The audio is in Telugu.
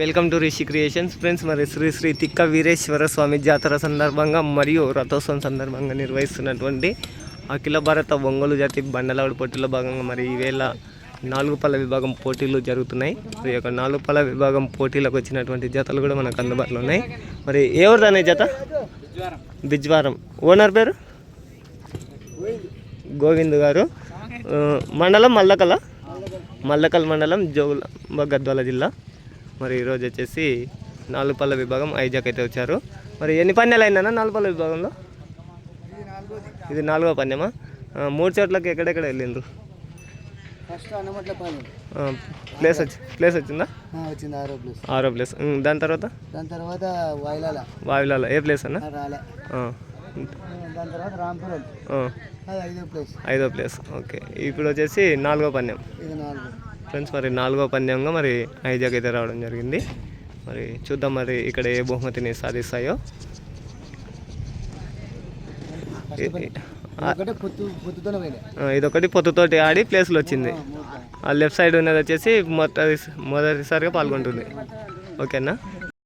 Welcome to Rishi creations. Friends మరి శ్రీ శ్రీ తిక్క వీరేశ్వర స్వామి జాతర సందర్భంగా మరియు రథోత్సవం సందర్భంగా నిర్వహిస్తున్నటువంటి అఖిల భారత ఒంగోలు జాతి బండలావుడు పోటీలో భాగంగా మరి ఈవేళ నాలుగు పళ్ళ విభాగం పోటీలు జరుగుతున్నాయి. మరి యొక్క నాలుగు పళ్ళ విభాగం పోటీలకు వచ్చినటువంటి జతలు కూడా మనకు అందుబాటులో ఉన్నాయి. మరి ఎవరిదనే జత? బిజ్వారం. ఓనర్ పేరు? గోవింద్ గారు. మండలం మల్లకల? మల్లకల్ మండలం జోగుల గద్వాల జిల్లా. మరి ఈరోజు వచ్చేసి నాలుగు పళ్ళ విభాగం ఐజాక్ అయితే వచ్చారు. మరి ఎన్ని పన్నెలు అయినా నాలుగు పళ్ళ విభాగంలో? ఇది నాలుగో పన్నెమా మూడు చోట్లకి ఎక్కడెక్కడ వెళ్ళిండ్రు? ప్లేస్ వచ్చి ప్లేస్ వచ్చిందా? ఆరో ప్లేస్. ఆరో ప్లేస్. ఉమ్, దాని తర్వాత? దాని తర్వాత వైలాల వావిలాల ఏ ప్లేస్ అన్న? రాలే. దాని తర్వాత రాంపురం. ఐదో ప్లేస్. ఐదో ప్లేస్. ఓకే. ఇప్పుడు వచ్చేసి నాలుగో పన్నెం ఇది నాలుగు. ఫ్రెండ్స్ మరి నాలుగో పందెంగా మరి ఐజాక్ అయితే రావడం జరిగింది. మరి చూద్దాం మరి ఇక్కడ ఏ బహుమతిని సాధిస్తాయో. ఇదొకటి పొత్తుతోటి ఆడి ప్లేస్లో వచ్చింది. ఆ లెఫ్ట్ సైడ్ ఉన్నది వచ్చేసి మొదటి మొదటిసారిగా పాల్గొంటుంది. ఓకేనా?